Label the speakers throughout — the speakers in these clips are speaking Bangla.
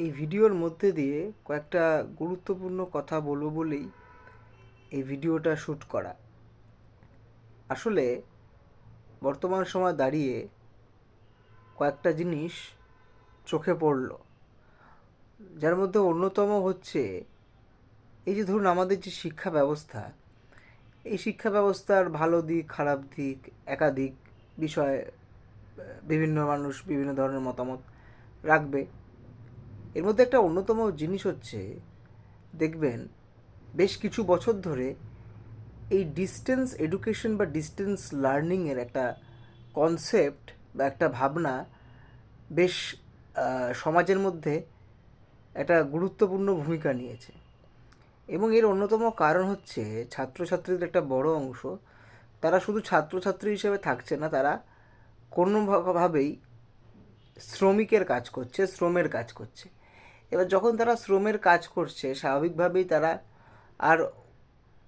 Speaker 1: এই ভিডিওর মধ্যে দিয়ে কয়েকটা গুরুত্বপূর্ণ কথা বলব বলেই এই ভিডিওটা শ্যুট করা। আসলে বর্তমান সময় দাঁড়িয়ে কয়েকটা জিনিস চোখে পড়ল। যার মধ্যে অন্যতম হচ্ছে এই যে ধরুন আমাদের যে শিক্ষা ব্যবস্থা, এই শিক্ষা ব্যবস্থার ভালো দিক, খারাপ দিক, একাধিক বিষয়ে বিভিন্ন মানুষ বিভিন্ন ধরনের মতামত রাখবে। এর মধ্যে একটা অন্যতম জিনিস হচ্ছে, দেখবেন, বেশ কিছু বছর ধরে এই ডিস্টেন্স এডুকেশন বা ডিস্টেন্স লার্নিংয়ের একটা কনসেপ্ট বা একটা ভাবনা বেশ সমাজের মধ্যে একটা গুরুত্বপূর্ণ ভূমিকা নিয়েছে। এবং এর অন্যতম কারণ হচ্ছে ছাত্রছাত্রীদের একটা বড় অংশ, তারা শুধু ছাত্রছাত্রী হিসেবে থাকছে না, তারা কোনোভাবেই শ্রমিকের কাজ করছে, শ্রমের কাজ করছে। এবার যখন তারা শ্রমের কাজ করছে, স্বাভাবিকভাবেই তারা আর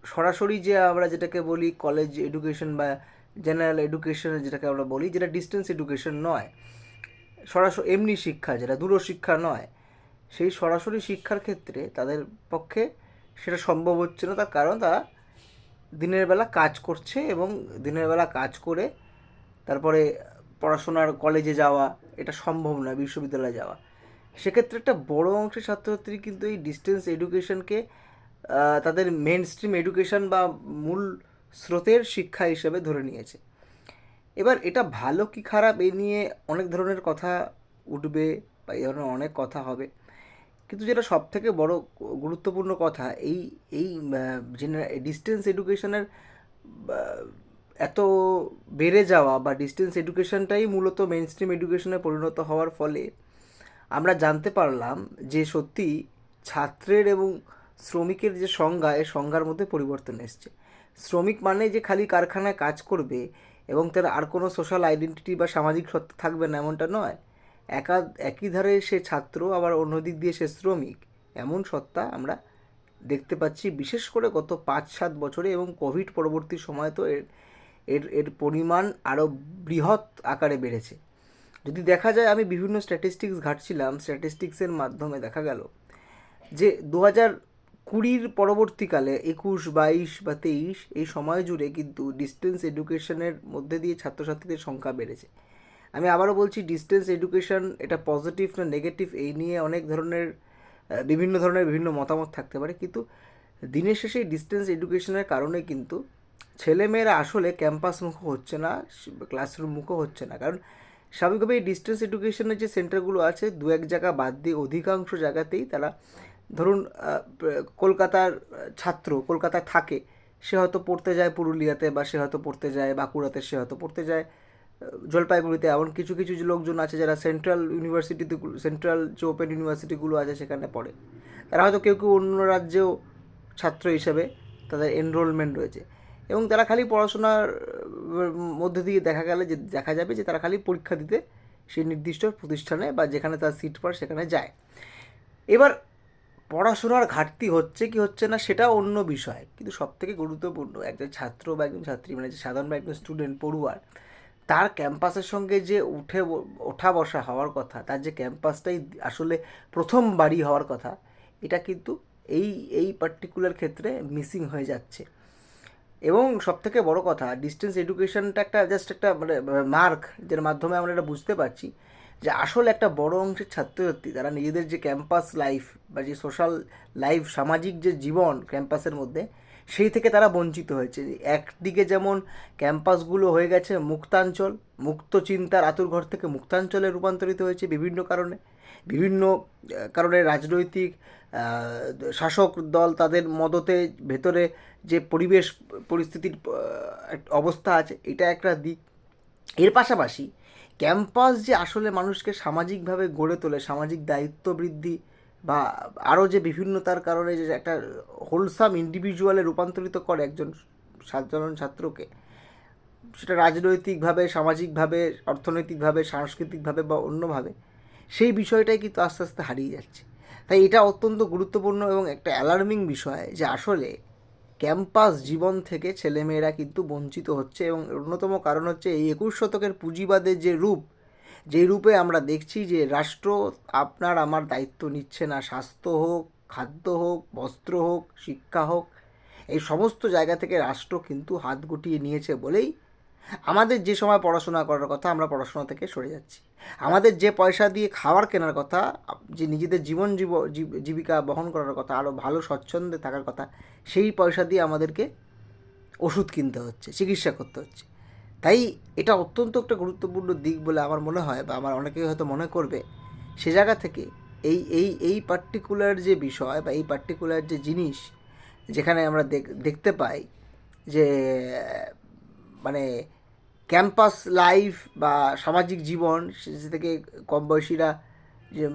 Speaker 1: সরাসরি যে আমরা যেটাকে বলি কলেজ এডুকেশন বা জেনারেল এডুকেশন যেটাকে আমরা বলি, যেটা ডিস্টেন্স এডুকেশন নয়, সরাসরি এমনি শিক্ষা, যেটা দূরশিক্ষা নয়, সেই সরাসরি শিক্ষার ক্ষেত্রে তাদের পক্ষে সেটা সম্ভব হচ্ছে না, তার কারণ তারা দিনের বেলা কাজ করছে এবং দিনের বেলা কাজ করে তারপরে পড়াশোনার কলেজে যাওয়া, এটা সম্ভব নয়, বিশ্ববিদ্যালয়ে যাওয়া। সেক্ষেত্রে একটা বড় অংশের ছাত্রছাত্রী কিন্তু এই ডিস্টেন্স এডুকেশনকে তাদের মেন স্ট্রিম এডুকেশন বা মূল স্রোতের শিক্ষা হিসেবে ধরে নিয়েছে। এবার এটা ভালো কি খারাপ এই নিয়ে অনেক ধরনের কথা উঠবে বা এই ধরনের অনেক কথা হবে। কিন্তু যেটা সব থেকে বড় গুরুত্বপূর্ণ কথা, এই এই ডিস্টেন্স এডুকেশনের এত বেড়ে যাওয়া বা ডিস্টেন্স এডুকেশনটাই মূলত মেন স্ট্রিম এডুকেশনে পরিণত হওয়ার ফলে আমরা জানতে পারলাম যে সত্যি ছাত্রের এবং শ্রমিকের যে সংজ্ঞা, এ সংজ্ঞার মধ্যে পরিবর্তন এসছে। শ্রমিক মানে যে খালি কারখানায় কাজ করবে এবং তার আর কোনো সোশ্যাল আইডেন্টিটি বা সামাজিক সত্তা থাকবে না, এমনটা নয়। একা, একই ধারে সে ছাত্র, আবার অন্য দিক দিয়ে সে শ্রমিক, এমন সত্তা আমরা দেখতে পাচ্ছি, বিশেষ করে গত পাঁচ সাত বছরে এবং কোভিড পরবর্তী সময় তো এর এর এর পরিমাণ আরও বৃহৎ আকারে বেড়েছে। যদি দেখা যায় আমি বিভিন্ন স্ট্যাটিস্টিক্স ঘাটছিলাম স্ট্যাটিস্টিক্সের মাধ্যমে দেখা গেল যে দু হাজার কুড়ির পরবর্তীকালে একুশ, বাইশ বা তেইশ এই সময় জুড়ে কিন্তু ডিস্টেন্স এডুকেশনের মধ্যে দিয়ে ছাত্রছাত্রীদের সংখ্যা বেড়েছে। আমি আবারও বলছি ডিস্টেন্স এডুকেশন এটা পজিটিভ না নেগেটিভ এই নিয়ে অনেক ধরনের বিভিন্ন ধরনের বিভিন্ন মতামত থাকতে পারে। কিন্তু দিনের শেষে ডিস্টেন্স এডুকেশনের কারণে কিন্তু ছেলেমেয়েরা আসলে ক্যাম্পাস মুখ হচ্ছে না ক্লাসরুম মুখও হচ্ছে না। কারণ স্বাভাবিকভাবে এই ডিস্টেন্স এডুকেশনের যে সেন্টারগুলো আছে, দু এক জায়গা বাদ দিয়ে অধিকাংশ জায়গাতেই তারা, ধরুন কলকাতার ছাত্র কলকাতায় থাকে, সে হয়তো পড়তে যায় পুরুলিয়াতে বা সে হয়তো পড়তে যায় বাঁকুড়াতে, সে হয়তো পড়তে যায় জলপাইগুড়িতে, এমন কিছু কিছু লোকজন আছে যারা সেন্ট্রাল ইউনিভার্সিটিতে সেন্ট্রাল যে ওপেন ইউনিভার্সিটিগুলো আছে সেখানে পড়ে। তারা হয়তো কেউ কেউ অন্য রাজ্যেও ছাত্র হিসেবে তাদের এনরোলমেন্ট রয়েছে। এবং তারা খালি পড়াশোনার মধ্যে দিয়ে দেখা গেলে যে, দেখা যাবে যে তারা খালি পরীক্ষা দিতে সেই নির্দিষ্ট প্রতিষ্ঠানে বা যেখানে তার সিট পায় সেখানে যায়। এবার পড়াশোনার ঘাটতি হচ্ছে কি হচ্ছে না সেটা অন্য বিষয়, কিন্তু সব থেকে গুরুত্বপূর্ণ একজন ছাত্র বা একজন ছাত্রী মানে যে সাধারণ বা একজন স্টুডেন্ট পড়ুয়ার, তার ক্যাম্পাসের সঙ্গে যে উঠে ওঠা বসা হওয়ার কথা, তার যে ক্যাম্পাসটাই আসলে প্রথম বাড়ি হওয়ার কথা, এটা কিন্তু এই এই পার্টিকুলার ক্ষেত্রে মিসিং হয়ে যাচ্ছে। এবং সব থেকে বড় কথা ডিস্টেন্স এডুকেশনটা একটা জাস্ট একটা মানে মার্ক যার মাধ্যমে আমরা এটা বুঝতে পারছি যে আসলে একটা বড় অংশের ছাত্রছাত্রী তারা নিজেদের যে ক্যাম্পাস লাইফ বা যে সোশ্যাল লাইফ সামাজিক যে জীবন ক্যাম্পাসের মধ্যে সেই থেকে তারা বঞ্চিত হয়েছে। একদিকে যেমন ক্যাম্পাসগুলো হয়ে গেছে মুক্তাঞ্চল, মুক্ত চিন্তার আতুর ঘর থেকে মুক্তাঞ্চলে রূপান্তরিত হয়েছে বিভিন্ন কারণে। বিভিন্ন কারণে রাজনৈতিক শাসক দল তাদের মদতে ভেতরে যে পরিবেশ, পরিস্থিতির অবস্থা আছে, এটা একটা দিক। এর পাশাপাশি ক্যাম্পাস যে আসলে মানুষকে সামাজিকভাবে গড়ে তোলে, সামাজিক দায়িত্ব বৃদ্ধি বা আরও যে বিভিন্নতার কারণে যে একটা হোলসাম ইন্ডিভিজুয়ালে রূপান্তরিত করে একজন সাধারণ ছাত্রকে, সেটা রাজনৈতিকভাবে, সামাজিকভাবে, অর্থনৈতিকভাবে, সাংস্কৃতিকভাবে বা অন্যভাবে, সেই বিষয়টাই কিন্তু আস্তে আস্তে হারিয়ে যাচ্ছে। তাই এটা অত্যন্ত গুরুত্বপূর্ণ এবং একটা অ্যালার্মিং বিষয় যে আসলে ক্যাম্পাস জীবন থেকে ছেলেমেয়েরা কিন্তু বঞ্চিত হচ্ছে এবং অন্যতম কারণ হচ্ছে এই একুশ শতকের পুঁজিবাদের যে রূপ যেই রূপে আমরা দেখছি যে রাষ্ট্র আপনার আমার দায়িত্ব নিচ্ছে না, স্বাস্থ্য হোক, খাদ্য হোক, বস্ত্র হোক, শিক্ষা হোক, এই সমস্ত জায়গা থেকে রাষ্ট্র কিন্তু হাত গুটিয়ে নিয়েছে বলেই আমাদের যে সময় পড়াশোনা করার কথা আমরা পড়াশোনা থেকে সরে যাচ্ছি। আমাদের যে পয়সা দিয়ে খাবার কেনার কথা যে নিজেদের জীবন জীব, জীব- জীবিকা বহন করার কথা আরও ভালো স্বচ্ছন্দে থাকার কথা, সেই পয়সা দিয়ে আমাদেরকে ওষুধ কিনতে হচ্ছে, চিকিৎসা করতে হচ্ছে। তাই এটা অত্যন্ত একটা গুরুত্বপূর্ণ দিক বলে আমার মনে হয় বা আমার অনেকেই হয়তো মনে করবে। সে জায়গা থেকে এই এই এই পার্টিকুলার যে বিষয় বা এই পার্টিকুলার যে জিনিস যেখানে আমরা দেখ- দেখতে পাই যে মানে ক্যাম্পাস লাইফ বা সামাজিক জীবন সে থেকে কম বয়সীরা যে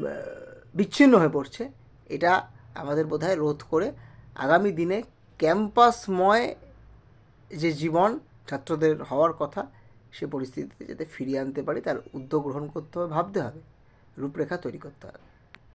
Speaker 1: বিচ্ছিন্ন হয়ে পড়ছে, এটা আমাদের বোধহয় রোধ করে আগামী দিনে ক্যাম্পাসময় যে জীবন ছাত্রদের হওয়ার কথা, সে পরিস্থিতিতে যাতে ফিরিয়ে আনতে পারি, তার উদ্যোগ গ্রহণ করতে হবে, ভাবতে হবে, রূপরেখা তৈরি করতে হবে।